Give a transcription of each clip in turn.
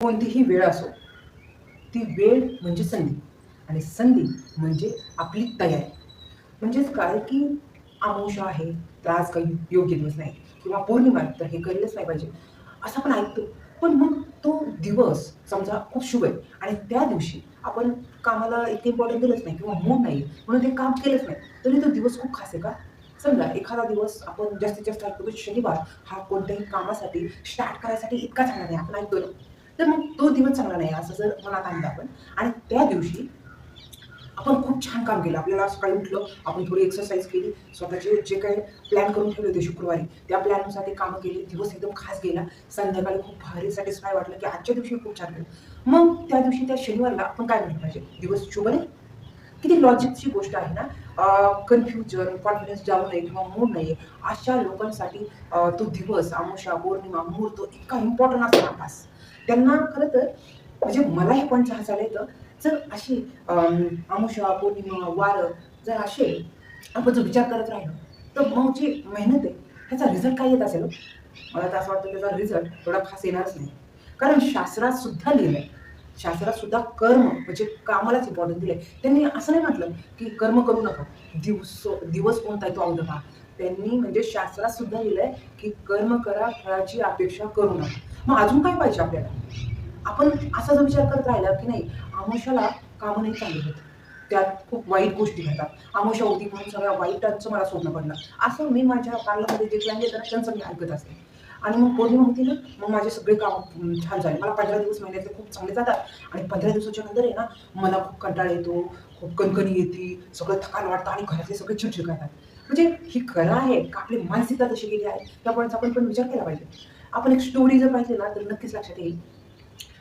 कोणतीही वेळ असो ती वेळ म्हणजे संधी. आणि संधी म्हणजे आपली तयारी. म्हणजेच काय की आमोषा आहे तर आज काही योग्य दिवस नाही किंवा पौर्णिमा तर हे केलंच नाही पाहिजे असं आपण ऐकतो. पण मग तो दिवस समजा खूप शुभ आहे आणि त्या दिवशी आपण कामाला इतके इम्पॉर्टंट दिलंच नाही किंवा मूड नाही म्हणून ते काम केलंच नाही तरी तो दिवस खूप खास आहे का? समजा एखादा दिवस आपण जास्तीत जास्त ऐकतो शनिवार हा कोणत्याही कामासाठी स्टार्ट करायसाठी इतका चांगला नाही आपण ऐकतो ना. तर मग तो दिवस चांगला नाही असं जर मनात आणलं आपण. आणि त्या दिवशी आपण खूप छान काम केलं. आपल्याला सकाळी उठलं आपण थोडी एक्सरसाइज केली. स्वतःचे जे काही प्लॅन करून ठेवले होते शुक्रवारी त्या प्लॅननुसार ते कामं केली. दिवस एकदम खास गेला. संध्याकाळी खूप भारी सॅटिस्फाय वाटलं की आजच्या दिवशी खूप छान केलं. मग त्या दिवशी त्या शनिवारला आपण काय म्हटलं पाहिजे? दिवस शुभ नाही. किती लॉजिकची गोष्ट आहे ना? कन्फ्युजन कॉन्फिडन्स जाऊ नये किंवा मूड नाही अशा लोकांसाठी तो दिवस आमुषा पौर्णिमा मुहूर्त इतका इम्पॉर्टंट असतो ना खास. त्यांना खरं तर म्हणजे मला हे पण चहा येतं जर अशी आमुषा पौर्णिमा वार जर असे आपण जर विचार करत राहिलो तर मग जी मेहनत आहे त्याचा रिझल्ट काय येत असेल हो? मला तर असं वाटतं त्याचा रिझल्ट थोडा खास येणारच नाही. कारण शास्त्रात सुद्धा आहे शास्त्रात सुद्धा कर्म म्हणजे कामालाच इम्पॉर्टन्स दिले त्यांनी असं नाही म्हटलं की कर्म करू नका. दिवस दिवस कोणता आहे तो अवघड. पहा त्यांनी म्हणजे शास्त्रात सुद्धा लिहिलंय की कर्म करा फळाची अपेक्षा करू नका. मग अजून काय पाहिजे आपल्याला? आपण असा जो विचार करत राहिला की नाही आमुष्याला कामं नाही चांगली होत. त्यात खूप वाईट गोष्टी घडतात. आमुष्या होती म्हणून सगळ्या वाईटांचं मला स्वप्न पडलं. असं मी माझ्या पार्लरमध्ये जे क्लायंट येतात त्यांचं मी ऐकत असते. आणि मग पौर्णिमा होती ना मग माझे सगळे काम छान झाले. मला पंधरा दिवस महिन्यातले खूप चांगले जातात आणि पंधरा दिवसाच्या नंतर आहे ना मला खूप कंटाळा येतो खूप कणकणी येते सगळं थकान वाटतं आणि घरातले सगळे चिडचिड करतात. म्हणजे ही कला आहे का आपली मानसिकता तशी गेली आहे त्यामुळेच आपण पण विचार केला पाहिजे. आपण एक स्टोरी जर पाहिजे ना तर नक्कीच लक्षात येईल.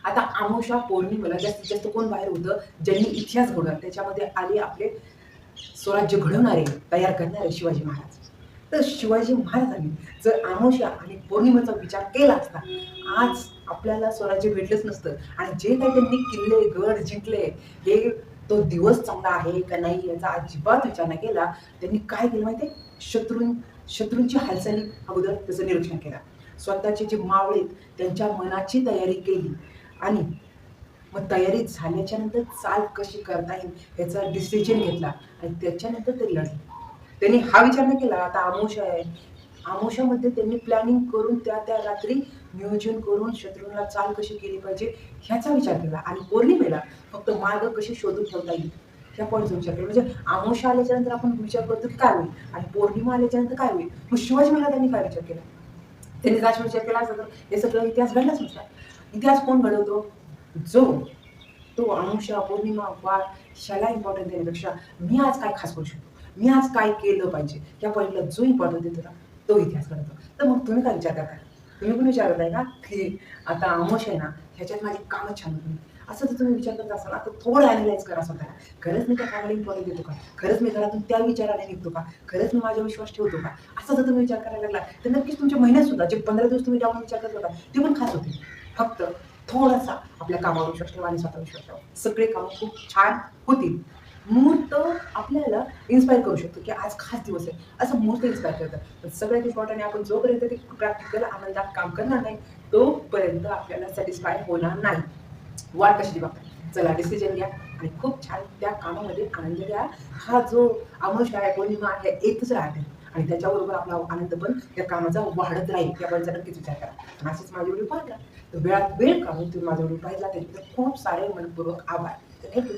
आता आमोशा पौर्णिमेला जास्तीत जास्त कोण बाहेर होतं? ज्यांनी इतिहास घडवला त्याच्यामध्ये आले आपले स्वराज्य घडवणारे तयार करणारे शिवाजी महाराज. तर शिवाजी महाराजांनी जर आमोशा आणि पौर्णिमेचा विचार केला असता आज आपल्याला स्वराज्य भेटलंच नसतं. आणि जे काही त्यांनी किल्ले गड जिंकले हे तो दिवस चांगला आहे का नाही याचा अजिबात विचार नाही केला. त्यांनी काय केलं माहिती शत्रू शत्रूंची हालचाली अगोदर त्याचं निरीक्षण केलं. स्वतःचे जे मावळे त्यांच्या मनाची तयारी केली. आणि मग तयारी झाल्याच्यानंतर चाल कशी करता येईल याचा डिसिजन घेतला. आणि त्याच्यानंतर ते लढले. त्यांनी हा विचार नाही केला. आता आमोशा आहे. आमोशामध्ये त्यांनी प्लॅनिंग करून त्या त्या रात्री नियोजन करून शत्रूंना चाल कशी केली पाहिजे ह्याचा विचार केला. आणि पौर्णिमेला फक्त मार्ग कसे शोधून ठेवता येईल ह्या पॉईंटचा विचार केला. म्हणजे आमोशा आल्याच्यानंतर आपण विचार करतो की काय होईल? आणि पौर्णिमा आल्याच्यानंतर काय होईल? मग शिवाजी महाराजांनी काय विचार केला? त्यांनी जर विचार केला असं तर हे सगळं इतिहास घडलाच होता इतिहास कोण घडवतो? जो तो अमावस्या पौर्णिमा वार इम्पॉर्टंट आहे. देण्यापेक्षा मी आज काय खास करू शकतो? मी आज काय केलं पाहिजे? या पॉईंटला जो इम्पॉर्टन्स देतो ना तो इतिहास घडवतो तर मग तुम्ही काय विचार करताय तुम्ही पण विचार करताय का? की आता आमोश आहे ना ह्याच्यात माझी कामच छान होती. असं जर तुम्ही विचार करत असाल. तर थोडं अनालाइज करा स्वतःला. खरंच मी त्या कामाला इम्पॉर्टन्स देतो का? खरंच मी घरातून त्या विचाराने निघतो का? खरंच मी माझा विश्वास ठेवतो का? असं जर तुम्ही विचार करायला लागला तर नक्कीच तुमच्या महिन्यात सुद्धा जे पंधरा दिवस तुम्ही डाऊन विचार करत होता ते पण खास होते. फक्त थोडासा आपल्या कामावर विश्वास ठेवा आणि स्वतः विश्वास ठेवा. सगळे कामं खूप छान होतील. मुहूर्त आपल्याला इन्स्पायर करू शकतो की आज खास दिवस आहे. असं मुहूर्त इन्स्पायर करतं पण सगळ्यात इम्पॉर्टंट आहे आपण जोपर्यंत ते प्रॅक्टिकल आनंदात काम करणार नाही तोपर्यंत आपल्याला सॅटिस्फाय होणार नाही. वाट कशी बाबा चला डिसिजन घ्या आणि खूप छान त्या कामामध्ये आनंद घ्या. हा जो अमावस्या आहे पौर्णिमा आहे एकच राहते. आणि त्याच्याबरोबर आपला आनंद पण त्या कामाचा वाढत राहील याबद्दल नक्कीच विचार करा. आणि असेच माझे व्हिडिओ पाहिला तर वेळात वेळ काढून तुम्ही माझा व्हिडिओ पाहिला त्याच्याबद्दल खूप सारे मनपूर्वक आभार. थँक्यू.